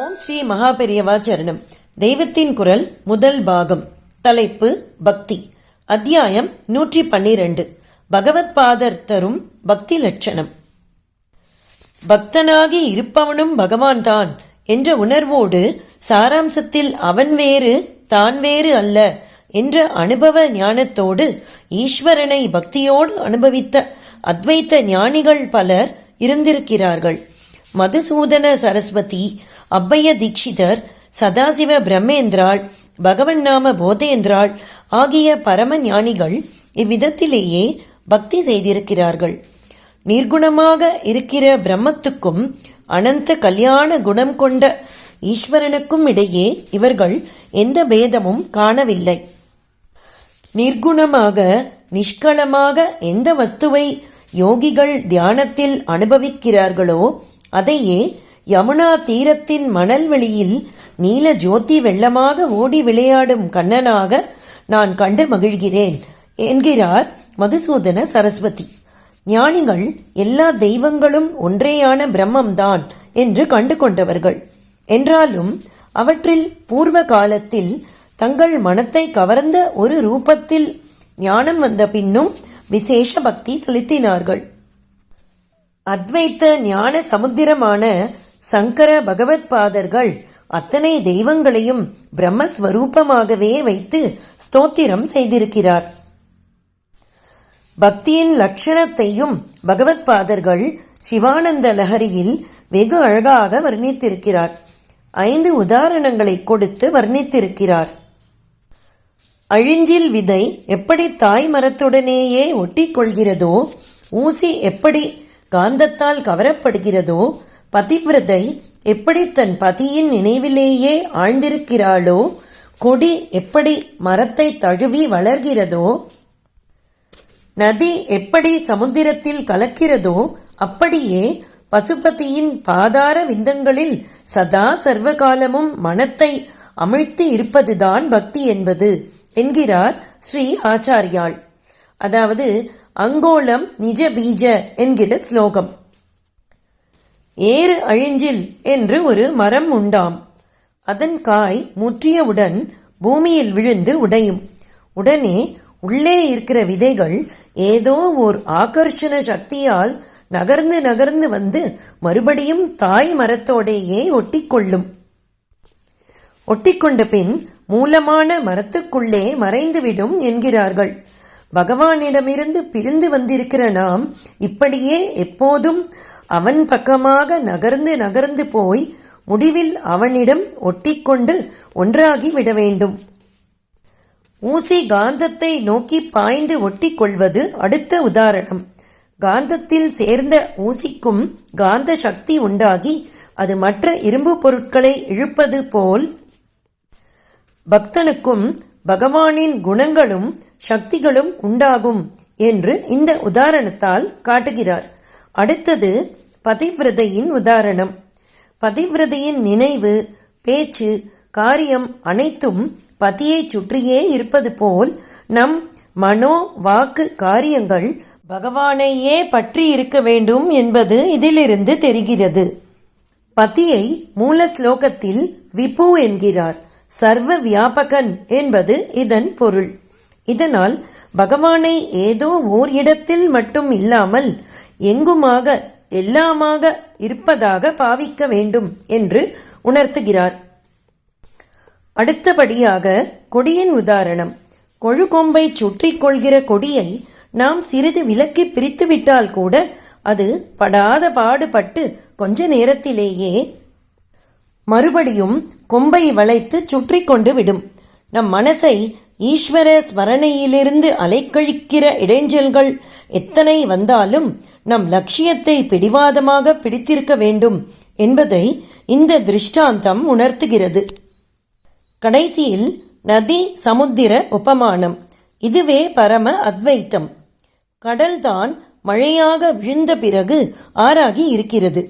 ஓம் ஸ்ரீ மகாபெரியவா சரணம். தெய்வத்தின் குரல் முதல் பாகம். தலைப்பு பக்தி. அத்தியாயம் நூற்றி பன்னிரண்டு பகவத் பாதர் தரும் பக்தி லட்சணம். பக்தனாகி இருப்பவனும் பகவான் தான் என்ற உணர்வோடு சாராம்சத்தில் அவன் வேறு தான் வேறு அல்ல என்ற அனுபவ ஞானத்தோடு ஈஸ்வரனை பக்தியோடு அனுபவித்த அத்வைத்த ஞானிகள் பலர் இருந்திருக்கிறார்கள். மதுசூதன சரஸ்வதி அவ்வைய தீட்சிதர் சதாசிவ பிரம்மேந்திராள் பகவன் நாம போதேந்திராள் ஆகிய பரம ஞானிகள் இவ்விதத்திலேயே பக்தி செய்திருக்கிறார்கள். நிர்குணமாக இருக்கிற பிரம்மத்துக்கும் அனந்த கல்யாண குணம் கொண்ட ஈஸ்வரனுக்கும் இடையே இவர்கள் எந்த பேதமும் காணவில்லை. நிர்குணமாக நிஷ்களமாக எந்த வஸ்துவை யோகிகள் தியானத்தில் அனுபவிக்கிறார்களோ அதையே யமுனா தீரத்தின் மணல் வெளியில் நீல ஜோதி வெள்ளமாக ஓடி விளையாடும் கண்ணனாக நான் கண்டு மகிழ்கிறேன் என்கிறார் மதுசூதன சரஸ்வதி. ஞானிகள் எல்லா தெய்வங்களும் ஒன்றேயான பிரம்மம்தான் என்று கண்டு கொண்டவர்கள். என்றாலும் அவற்றில் பூர்வ காலத்தில் தங்கள் மனத்தை கவர்ந்த ஒரு ரூபத்தில் ஞானம் வந்த பின்னும் விசேஷ பக்தி செலுத்தினார்கள். அத்வைத்த ஞான சமுத்திரமான சங்கர பகவத்பாதர்கள் அத்தனை தெய்வங்களையும் பிரம்மஸ்வரூபமாகவே வைத்து ஸ்தோத்திரம் செய்திருக்கிறார். பக்தியின் லட்சணத்தையும் பகவத்பாதர்கள் சிவானந்த லஹரியில் வெகு அழகாக வர்ணித்திருக்கிறார். ஐந்து உதாரணங்களை கொடுத்து வர்ணித்திருக்கிறார். அழிஞ்சில் விதை எப்படி தாய் மரத்துடனேயே ஒட்டி கொள்கிறதோ ஊசி எப்படி காந்தத்தால் கவரப்படுகிறதோ பதிவிரதை எப்படி தன் பதியின் நினைவிலேயே ஆழ்ந்திருக்கிறாளோ கொடி எப்படி மரத்தை தழுவி வளர்கிறதோ நதி எப்படி சமுத்திரத்தில் கலக்கிறதோ அப்படியே பசுபதியின் பாதார விந்தங்களில் சதா சர்வகாலமும் மனத்தை அமிழ்த்தி இருப்பதுதான் பக்தி என்பது என்கிறார் ஸ்ரீ ஆச்சாரியாள். அதாவது அங்கோளம் நிஜ பீஜ என்கிற ஸ்லோகம். ஏறு அழிஞ்சில் என்று ஒரு மரம் உண்டாம். அதன் காய் முற்றியவுடன் பூமியில் விழுந்து உடையும். உடனே உள்ளே இருக்கிற விதைகள் ஏதோ ஓர் ஆகர்ஷண சக்தியால் நகர்ந்து நகர்ந்து வந்து மறுபடியும் தாய் மரத்தோடேயே ஒட்டிக்கொள்ளும். ஒட்டிக்கொண்ட பின் மூலமான மரத்துக்குள்ளே மறைந்துவிடும் என்கிறார்கள். பகவானிடமிருந்து பிரிந்து வந்திருக்கிற நாம் இப்படியே எப்போதும் அவன் பக்கமாக நகர்ந்து நகர்ந்து போய் முடிவில் அவனிடம் ஒட்டிக்கொண்டு ஒன்றாகி விட வேண்டும். ஊசி காந்தத்தை நோக்கி பாய்ந்து ஒட்டிக்கொள்வது அடுத்த உதாரணம். காந்தத்தில் சேர்ந்த ஊசிக்கும் காந்த சக்தி உண்டாகி அது மற்ற இரும்பு பொருட்களை இழுப்பது போல் பக்தனுக்கும் பகவானின் குணங்களும் சக்திகளும் உண்டாகும் என்று இந்த உதாரணத்தால் காட்டுகிறார். அடுத்தது பதிவிரதையின் உதாரணம். பதிவிரதையின் நினைவு பேச்சு காரியம் அனைத்தும் பதியை சுற்றியே இருப்பது போல் நம் மனோ வாக்கு காரியங்கள் பகவானையே பற்றி இருக்க வேண்டும் என்பது இதிலிருந்து தெரிகிறது. பதியை மூல ஸ்லோகத்தில் விபு என்கிறார். சர்வ வியாபகன் என்பது இதன் பொருள். இதனால் பகவானை ஏதோ ஓர் இடத்தில் மட்டும் இல்லாமல் எங்குமாக எல்லாமாக இருப்பதாக பாவிக்க வேண்டும் என்று உணர்த்துகிறார். அடுத்தபடியாக கொடியின் உதாரணம். கொழுகொம்பை சுற்றி கொள்கிற கொடியை நாம் சிறிது விலக்கி பிரித்துவிட்டால் கூட அது படாத பாடுபட்டு கொஞ்ச நேரத்திலேயே மறுபடியும் கொம்பை வளைத்து சுற்றி கொண்டு விடும். நம் மனசை ஈஸ்வர ஸ்மரணையிலிருந்து அலைக்கழிக்கிற இடைஞ்சல்கள் எத்தனை வந்தாலும் நம் லட்சியத்தை பிடிவாதமாக பிடித்திருக்க வேண்டும் என்பதை இந்த திருஷ்டாந்தம் உணர்த்துகிறது. கடைசியில் நதி சமுத்திர உபமானம். இதுவே பரம அத்வைத்தம். கடல்தான் மழையாக விழுந்த பிறகு ஆறாகி இருக்கிறது.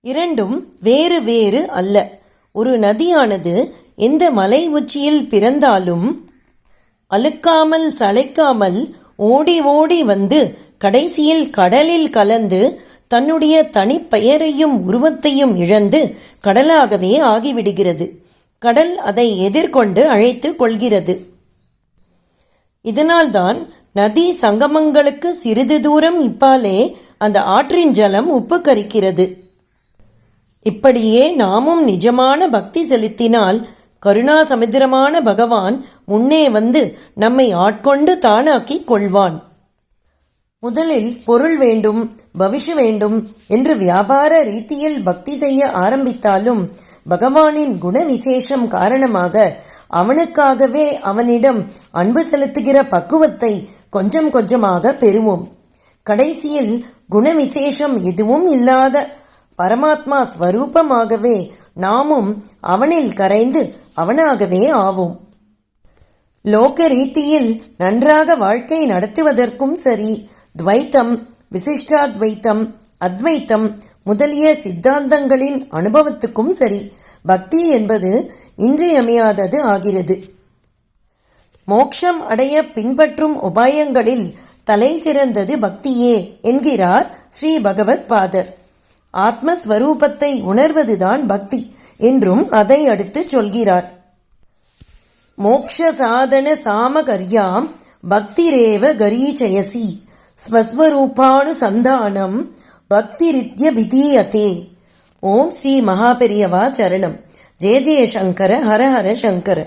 இரண்டும் வேறு வேறு அல்ல. ஒரு நதியானது எந்த மலை உச்சியில் பிறந்தாலும் அழுக்காமல் சளைக்காமல் ஓடி ஓடி வந்து கடைசியில் கடலில் கலந்து தன்னுடைய தனிப்பெயரையும் உருவத்தையும் இழந்து கடலாகவே ஆகிவிடுகிறது. கடல் அதை எதிர்கொண்டு அழைத்து கொள்கிறது. இதனால்தான் நதி சங்கமங்களுக்கு சிறிது தூரம் இப்பாலே அந்த ஆற்றின் ஜலம் உப்பு கரிக்கிறது இப்படியே நாமும் நிஜமான பக்தி செலுத்தினால் கருணா சமுத்திரமான பகவான் முன்னே வந்து நம்மை ஆட்கொண்டு தானாக்கி கொள்வான். முதலில் பொருள் வேண்டும் பவிஷு வேண்டும் என்று வியாபார ரீதியில் பக்தி செய்ய ஆரம்பித்தாலும் பகவானின் குண விசேஷம் காரணமாக அவனுக்காகவே அவனிடம் அன்பு செலுத்துகிற பக்குவத்தை கொஞ்சம் கொஞ்சமாக பெறுவோம். கடைசியில் குண விசேஷம் எதுவும் இல்லாத பரமாத்மா ஸ்வரூபமாகவே நாமும் அவனில் கரைந்து அவனாகவே ஆவோம். லோக ரீதியில் நன்றாக வாழ்க்கை நடத்துவதற்கும் சரி துவைத்தம் விசிஷ்டாத்வைத்தம் அத்வைத்தம் முதலிய சித்தாந்தங்களின் அனுபவத்துக்கும் சரி பக்தி என்பது இன்றியமையாதது ஆகிறது. மோக்ஷம் அடைய பின்பற்றும் உபாயங்களில் தலை சிறந்தது பக்தியே என்கிறார் ஸ்ரீ பகவத் பாதர். ஆத்மஸ்வரூபத்தை உணர்வதுதான் பக்தி என்றும் அதை அடுத்து சொல்கிறார். மோக்ஷ சாதன சாமகரியாம் பக்திரேவ கரீச்சயசி ஸ்வஸ்வரூபானு சந்தானம் பக்திரித்ய விதீயதே ஓம் ஸ்ரீ மகாபெரியவா சரணம். ஜெய ஜெய சங்கர ஹர ஹர சங்கர.